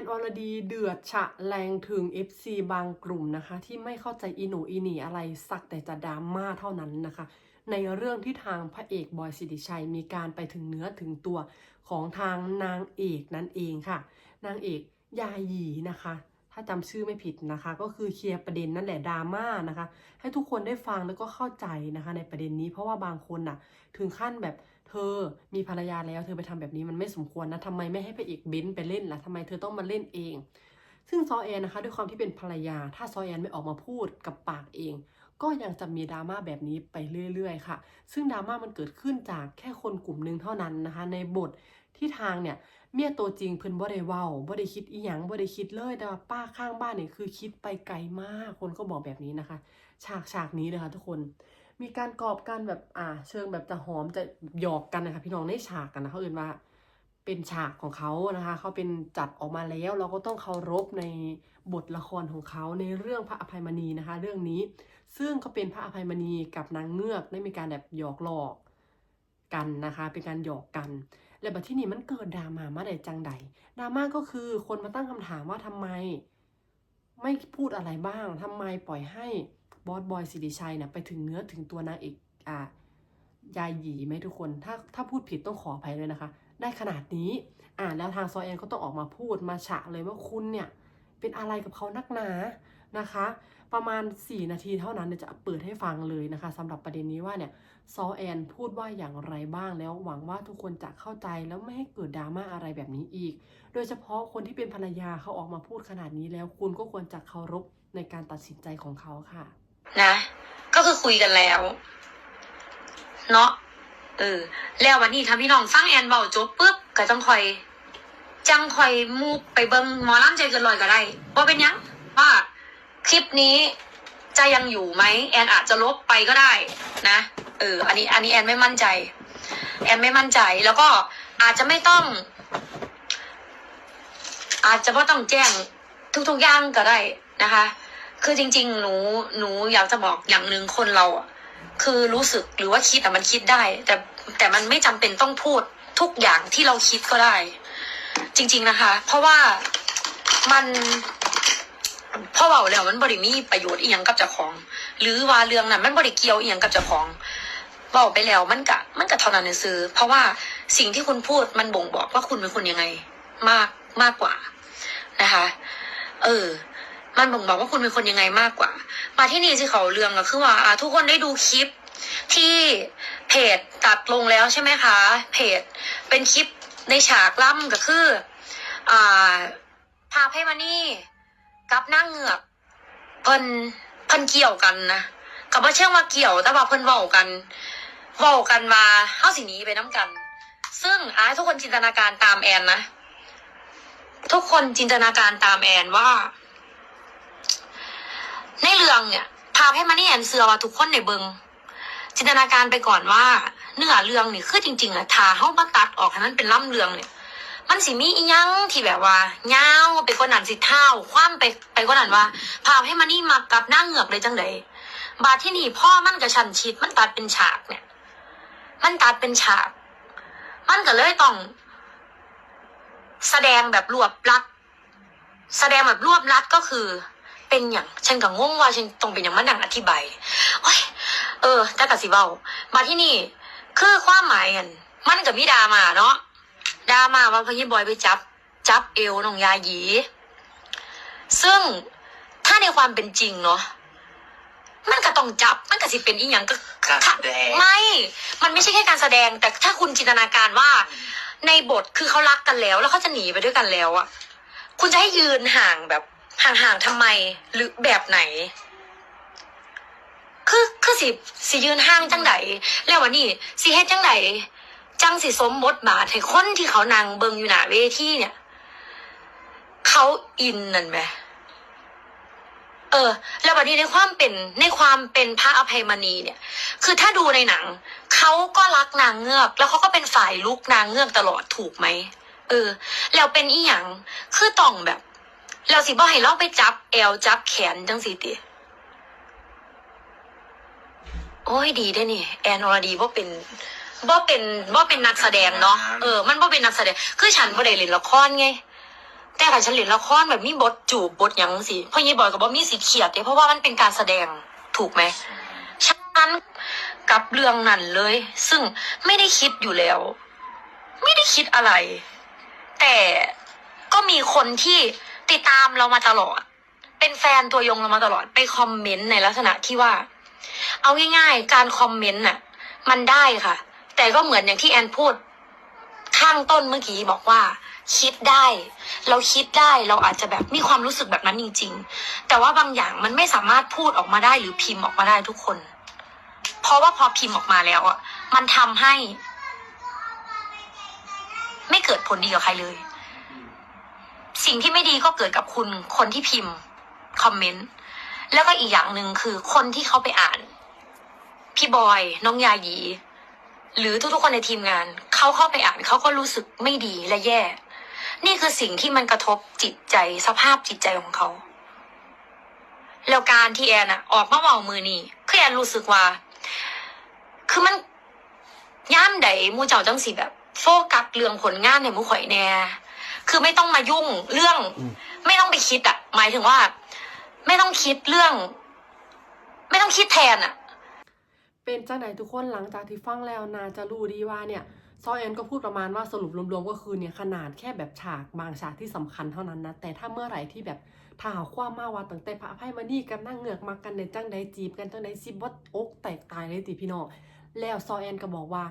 อนอรดีเดือดฉะแรงถึง FC บางกลุ่มนะคะ ที่ไม่เข้าใจอีหนูอีหนีอะไรสักแต่จะดราม่าเท่านั้นนะคะ ในเรื่องที่ทางพระเอกบอยสิริชัยมีการไปถึงเนื้อถึงตัวของทางนางเอกนั่นเองค่ะ นางเอกยาหยีนะคะ ถ้าจำชื่อไม่ผิดนะคะ ก็คือเคลียร์ประเด็นนั่นแหละดราม่านะคะ ให้ทุกคนได้ฟังแล้วก็เข้าใจนะคะ ในประเด็นนี้เพราะว่าบางคนน่ะ ถึงขั้นแบบ เธอมีภรรยาแล้วเธอไปทำแบบนี้มันไม่สมควรนะทำไมไม่ให้พระเอกเบนไปเล่นล่ะทำไมเธอต้องมาเล่นเอง ซึ่งซอแอนนะคะ ด้วยความที่เป็นภรรยา ถ้าซอแอนไม่ออกมาพูดกับปากเอง ก็ยังจะมีดราม่าแบบนี้ไปเรื่อยๆค่ะ ซึ่งดราม่ามันเกิดขึ้นจากแค่คนกลุ่มหนึ่งเท่านั้นนะคะ ในบทที่ทางเนี่ยเมียตัวจริงเพิ่นบ่ได้เว้าบ่ได้คิดอีหยังบ่ได้คิดเลยแต่ว่าป้าข้างบ้านเนี่ยคือคิดไปไกลมากคนก็บอกแบบนี้นะคะ ฉากฉากนี้เลยค่ะทุกคน มีการกอบกันแบบอ่า เชิงแบบจะหอมจะหยอกกันนะคะ พี่น้องในฉากกันนะเขาเอ่นว่า เป็นฉากของเขานะคะ เขาเป็นจัดออกมาแล้ว เราก็ต้องเคารพในบทละครของเขาในเรื่องพระอภัยมณีนะคะ เรื่องนี้ ซึ่งก็เป็นพระอภัยมณีกับนางเงือกได้มีการแบบหยอกหลอกกันนะคะ เป็นการหยอกกัน และบัดที่นี่มันเกิดดราม่ามาได้จังใดดราม่าก็คือคนมาตั้งคำถามว่าทำไม ไม่พูดอะไรบ้างทำไมปล่อยให้ บอสบอยสิริชัยเนี่ยไปถึงเนื้อถึงตัวนางเอกอ่ายายหยีไหมทุกคน ถ้าถ้าพูดผิดต้องขออภัยเลยนะคะ ได้ขนาดนี้อ่าแล้วทางซอแอนก็ต้องออกมาพูดมาฉะเลยว่าคุณเนี่ยเป็นอะไรกับเขานักหนานะคะ ประมาณ 4 นาทีเท่านั้นจะเปิดให้ฟังเลยนะคะสำหรับประเด็นนี้ว่าเนี่ยซอแอนพูดว่าอย่างไรบ้างแล้วหวังว่าทุกคนจะเข้าใจแล้วไม่ให้เกิดดราม่าอะไรแบบนี้อีก โดยเฉพาะคนที่เป็นภรรยาเขาออกมาพูดขนาดนี้แล้วคุณก็ควรจะเคารพในการตัดสินใจของเขาค่ะ นะ ก็คือคุยกันแล้ว เนาะเออ แล้ววันนี้ถ้าพี่น้องฟังแอนเบาจบปุ๊บก็ต้องคอย จังคอยมูไปเบิ้งหมอลำใจเกินลอยก็ได้ว่าเป็นยังว่าคลิปนี้จะยังอยู่ไหมแอนอาจจะลบไปก็ได้ นะเออ อันนี้ อันนี้แอนไม่มั่นใจ แอนไม่มั่นใจแล้วก็อาจจะไม่ต้อง อาจจะไม่ต้องแจ้งทุกๆอย่างก็ได้นะคะ คือจริง ๆ หนูหนูอยากจะบอกอย่างหนึ่งคนเราอะคือรู้สึกหรือว่าคิดอะมันคิดได้ แต่แต่มันไม่จำเป็นต้องพูดทุกอย่างที่เราคิดก็ได้ จริง ๆนะคะ เพราะว่ามันพราะเว่าแล้วมันบริมีประโยชน์อีหยังกับเจ้าของ หรือว่าเรื่องนั้นมันบริเกี่ยวอีหยังกับเจ้าของเว่าไปแล้วมันกะมันกะเท่านั้นซื้อเพราะว่าสิ่งที่คุณพูดมันบ่งบอกว่าคุณเป็นคนยังไง มากมากกว่านะคะ เออ มันบ่งบอกว่าคุณเป็นคนยังไงมากกว่า มาที่นี่สิเขาเรื่องก็คือว่าทุกคนได้ดูคลิปที่เพจตัดลงแล้วใช่ไหมคะ เพจเป็นคลิปในฉากล่ำก็คืออ่าพาไพ่มานี่กับนั่งเหงือกเพิ่นเพิ่นเกี่ยวกันนะกับว่าเชื่อว่าเกี่ยวแต่ว่าเพิ่นเว้ากันเว้ากันมาเฮาสินี้ไปน้ำกัน ซึ่งอ่าให้ทุกคนจินตนาการตามแอนนะ ทุกคนจินตนาการตามแอนว่า ในเรื่องเนี่ยพาให้มานี่แอนเสือว่าทุกคนในเบิงจินตนาการไปก่อนว่า เนื้อเรื่องนี่คือจริงๆอะถาเฮามาตัดออกให้มันเป็นล่ำเรื่องเนี่ย มันสิมีอีหยังที่แบบว่าเงาวไปกว่านั้นสิเท่า คว่ำไปไปกว่านั้นว่าพาให้มานี่มากับหน้าเหงือกเลยจังไดบาดที่นี่พ่อมันกับชันชิดมันตัดเป็นฉากเนี่ย มันตัดเป็นฉาก มันก็เลยต้อง แสดงแบบรวบรัด แสดงแบบรวบรัดก็คือ เป็นอย่างฉันก็งงว่าฉันต้องเป็นอย่างมันดังอธิบายโอ้ยเออแต่กะสิเว้ามาที่นี่ คือความหมายกัน มันกับมิดรามาเนาะดรามาว่าพี่บอยไปจับ จับเอวน้องยาหยี ซึ่งถ้าในความเป็นจริงเนาะมันก็ต้องจับ มันก็สิเป็นอีหยังก็การแสดงไม่ มันไม่ใช่แค่การแสดง แต่ถ้าคุณจินตนาการว่า ในบทคือเขารักกันแล้ว แล้วเขาจะหนีไปด้วยกันแล้วอะคุณจะให้ยืนห่างแบบ ห่างๆทำไมหรือแบบไหน คือคือสิสิยืนห่างจังไดแล้ววันนี้สิเฮ็ดจังไดจังสิสมบทบาทให้คนที่เขานั่งเบิงอยู่หน้าเวทีเนี่ย เขาอินนั่นไหมเออ แล้ววันนี้ในความเป็นในความเป็นพระอภัยมณีเนี่ย คือถ้าดูในหนัง เขาก็รักนางเงือก แล้วเขาก็เป็นฝ่ายลุกนางเงือกตลอดถูกไหมเออ แล้วเป็นอีหยังคือต้องแบบ แล้วสิบ่ให้เราไปจับแอวจับแขนจังสิติโอ้ยดีได้นี่ แอนอรดีว่าเป็นว่าเป็นว่าเป็นนักแสดงเนาะเออมันว่าเป็นนักแสดง คือฉันบ่ได้เล่นละครไง แต่ขันฉันเล่นละครแบบมีบทจูบบทหยังสิพ่อยี่บอยกับว่มีสิเขียดเด้เพราะว่ามันเป็นการแสดงถูกไหมฉันกับเรื่องนั้นเลย ซึ่งไม่ได้คิดอยู่แล้ว ไม่ได้คิดอะไร แต่ก็มีคนที่ ติดตามเรามาตลอด เป็นแฟนตัวยงเรามาตลอด ไปคอมเมนต์ในลักษณะที่ว่า เอาง่ายๆ การคอมเมนต์น่ะ มันได้ค่ะ แต่ก็เหมือนอย่างที่แอนพูด ข้างต้นเมื่อกี้บอกว่า คิดได้ เราคิดได้เราอาจจะแบบมีความรู้สึกแบบนั้นจริง ๆ แต่ว่าบางอย่างมันไม่สามารถพูดออกมาได้หรือพิมพ์ออกมาได้ทุกคน เพราะว่าพอพิมพ์ออกมาแล้วอะ มันทำให้ ไม่เกิดผลดีกับใครเลย สิ่งที่ไม่ดีก็เกิดกับคุณคนที่พิมพ์คอมเมนต์แล้วก็อีกอย่างหนึ่งคือคนที่เขาไปอ่าน พี่บอย น้องยายี หรือทุกๆคนในทีมงาน เขาเข้าไปอ่านเขาก็รู้สึกไม่ดีและแย่ นี่คือสิ่งที่มันกระทบจิตใจสภาพจิตใจของเขา แล้วการที่แอนอะออกมาเมามือนี่คือแอนรู้สึกว่า คือมันย่ามใดมูเจ้าจังสิแบบ โฟกัสเรื่องผลงานในมูข่อยแน่ คือไม่ต้องมายุ่งเรื่องอืมไม่ต้องไปคิดอะหมายถึงว่า ไม่ต้องคิดเรื่อง ไม่ต้องคิดแทนอะเป็นจ้าไหนทุกคนหลังจากที่ฟังแล้วนาจะรู้ดีว่าเนี่ยซอแอนก็พูดประมาณว่าสรุปรวมๆก็คือเนี่ยขนาดแค่แบบฉากบางฉากที่สำคัญเท่านั้นนะ แต่ถ้าเมื่อไหร่ที่แบบถ้าหาความมาว่าตั้งแต่พระอภัยมานี่กันนั่งเหงือกมากันในจังใดจีบกันจังใดซิบวัดอกแตกตายเลยติพี่น้องแล้วซอแอนก็บอกว่า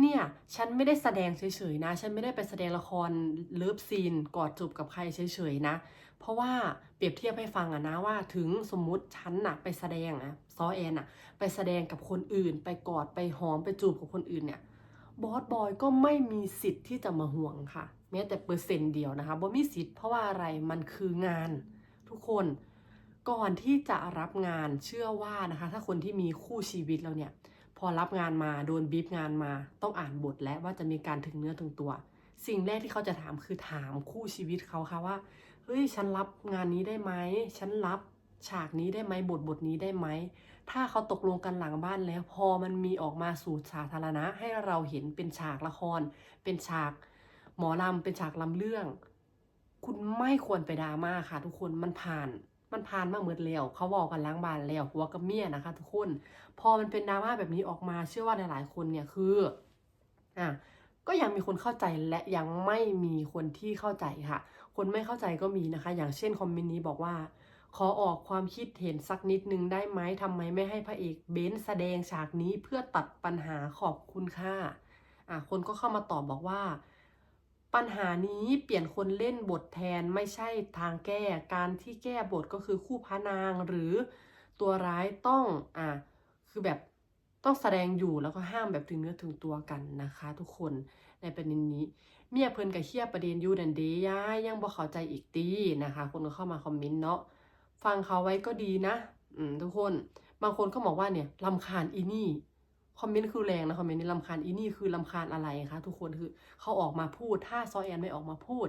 เนี่ย ฉันไม่ได้แสดงเฉยๆนะ ฉันไม่ได้ไปแสดงละครเลิฟซีนกอดจูบกับใครเฉยๆนะ เพราะว่าเปรียบเทียบให้ฟังอะนะว่าถึงสมมุติฉันน่ะไปแสดงอะซอแอนอะไปแสดงกับคนอื่น ไปกอดไปหอมไปจูบกับคนอื่นเนี่ยบอสบอยก็ไม่มีสิทธิ์ที่จะมาห่วงค่ะ แม้แต่เปอร์เซ็นต์เดียวนะคะบ่มีสิทธิ์เพราะว่าอะไรมันคืองานทุกคนก่อนที่จะรับงานเชื่อว่านะคะ ถ้าคนที่มีคู่ชีวิตแล้วเนี่ย อรับงานมาโดนบีบงานมาต้องอ่านบทและว่าจะมีการถึงเนื้อถึงตัว สิ่งแรกที่เขาจะถามคือถามคู่ชีวิตเขาค่ะว่าเฮ้ยฉันรับงานนี้ได้ไหมฉันรับฉากนี้ได้ไหมบทบทนี้ได้ไหม ถ้าเขาตกลงกันหลังบ้านแล้วพอมันมีออกมาสู่สาธารณะ ให้เราเห็นเป็นฉากละคร เป็นฉากหมอลำเป็นฉากลำเรื่อง คุณไม่ควรไปดราม่าค่ะทุกคนมันผ่าน มันผ่านมาเมื่อแล้วเขาบอกกันล้างบานแล้วหัวกับเมียนะคะ ทุกคน พอมันเป็นดราม่าแบบนี้ออกมาเชื่อว่าหลายๆคนเนี่ยคืออะก็ยังมีคนเข้าใจและยังไม่มีคนที่เข้าใจค่ะ คนไม่เข้าใจก็มีนะคะ อย่างเช่นคอมเมนต์นี้บอกว่า ขอออกความคิดเห็นสักนิดนึงได้ไหมทำไมไม่ให้พระเอกเบนซ์แสดงฉากนี้เพื่อตัดปัญหาขอบคุณค่ะอะคนก็เข้ามาตอบบอกว่า ปัญหานี้เปลี่ยนคนเล่นบทแทนไม่ใช่ทางแก้ การที่แก้บทก็คือคู่พระนางหรือตัวร้ายต้องอะคือแบบต้องแสดงอยู่แล้วก็ห้ามแบบถึงเนื้อถึงตัวกันนะคะ ทุกคนในประเด็นนี้ เมียเพิ่นกับเคียประเด็นยู่ดันเดย่ายยังบ่เข้าใจอีกตีนะคะ คนก็เข้ามาคอมเมนต์เนาะฟังเขาไว้ก็ดีนะ อืมทุกคน บางคนก็บอกว่าเนี่ยลำคาญอีนี่ คอมเมนต์คือแรงนะคอมเมนต์นี้ลำคาญอีนี่คือลำคาญอะไรคะทุกคนคือเขาออกมาพูด ถ้าซอแอนไม่ออกมาพูด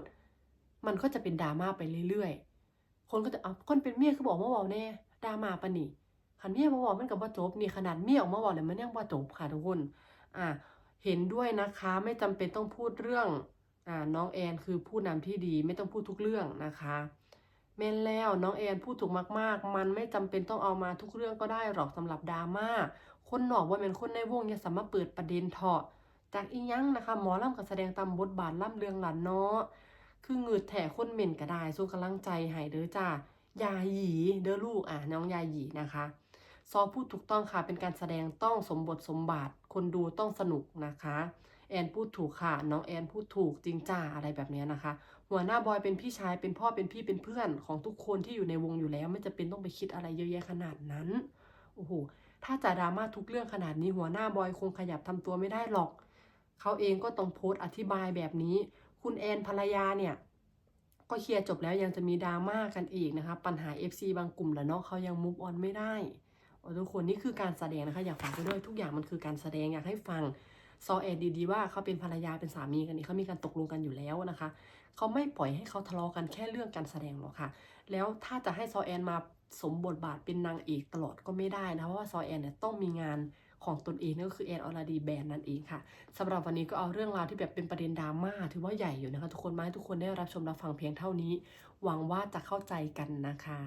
มันก็จะเป็นดราม่าไปเรื่อยๆ คนก็จะเอาคนเป็นเมียคือบอกมาบอกแน่ดราม่าปะนี่ขันเมียมาบอกมันกับว่าจบนี่ขนาดเมียออกมาบอกเลยมันยังว่าจบค่ะทุกคนอะเห็นด้วยนะคะไม่จำเป็นต้องพูดเรื่องอ่าน้องแอนคือผู้นำที่ดีไม่ต้องพูดทุกเรื่องนะคะ แม่นแล้วน้องแอนพูดถูกมากๆ มันไม่จำเป็นต้องเอามาทุกเรื่องก็ได้หรอกสำหรับดราม่าคนนอกว่าเป็นคนในวงอย่าสามารถเปิดประเด็นเถาะ จากอียังนะคะหมอล่ำกับแสดงตามบทบาทล่ำเรืองหลานเนาะคือเงืดแถคนเหม็นก็ได้สู้กำลังใจให้เด้อจ้ายาหยีเด้อลูกอะน้องยาหยีนะคะซอพูดถูกต้องค่ะเป็นการแสดงต้องสมบทสมบาทคนดูต้องสนุกนะคะ แอนพูดถูกค่ะ น้องแอนพูดถูกจริงจ้าอะไรแบบนี้นะคะ หัวหน้าบอยเป็นพี่ชายเป็นพ่อเป็นพี่เป็นเพื่อนของทุกคนที่อยู่ในวงอยู่แล้วไม่จะเป็นต้องไปคิดอะไรเยอะแยะขนาดนั้นโอ้โหถ้าจะดราม่าทุกเรื่องขนาดนี้หัวหน้าบอยคงขยับทำตัวไม่ได้หรอก เขาเองก็ต้องโพสต์อธิบายแบบนี้ คุณแอนภรรยาเนี่ย ก็เคลียร์จบแล้วยังจะมีดราม่ากันอีกนะคะ ปัญหา FC บางกลุ่มแหละเนาะเขายังมุฟออนไม่ได้ทุกคนนี่คือการแสดงนะคะ อยากฝากไปด้วยทุกอย่างมันคือการแสดงอยากให้ฟัง ซอแอนดีๆว่าเขาเป็นภรรยาเป็นสามีกันนี่เขามีการตกลงกันอยู่แล้วนะคะเขาไม่ปล่อยให้เขาทะเลาะกันแค่เรื่องการแสดงหรอกค่ะ แล้วถ้าจะให้ซอแอนมาสมบทบาทเป็นนางเอกตลอดก็ไม่ได้นะเพราะว่าซอแอนเนี่ยต้องมีงานของตนเองนั่นก็คือแอนออรดีแบรนด์นั่นเองค่ะสำหรับวันนี้ก็เอาเรื่องราวที่แบบเป็นประเด็นดราม่าถือว่าใหญ่อยู่นะคะ ทุกคนมาให้ทุกคนได้รับชมรับฟังเพียงเท่านี้ หวังว่าจะเข้าใจกันนะคะ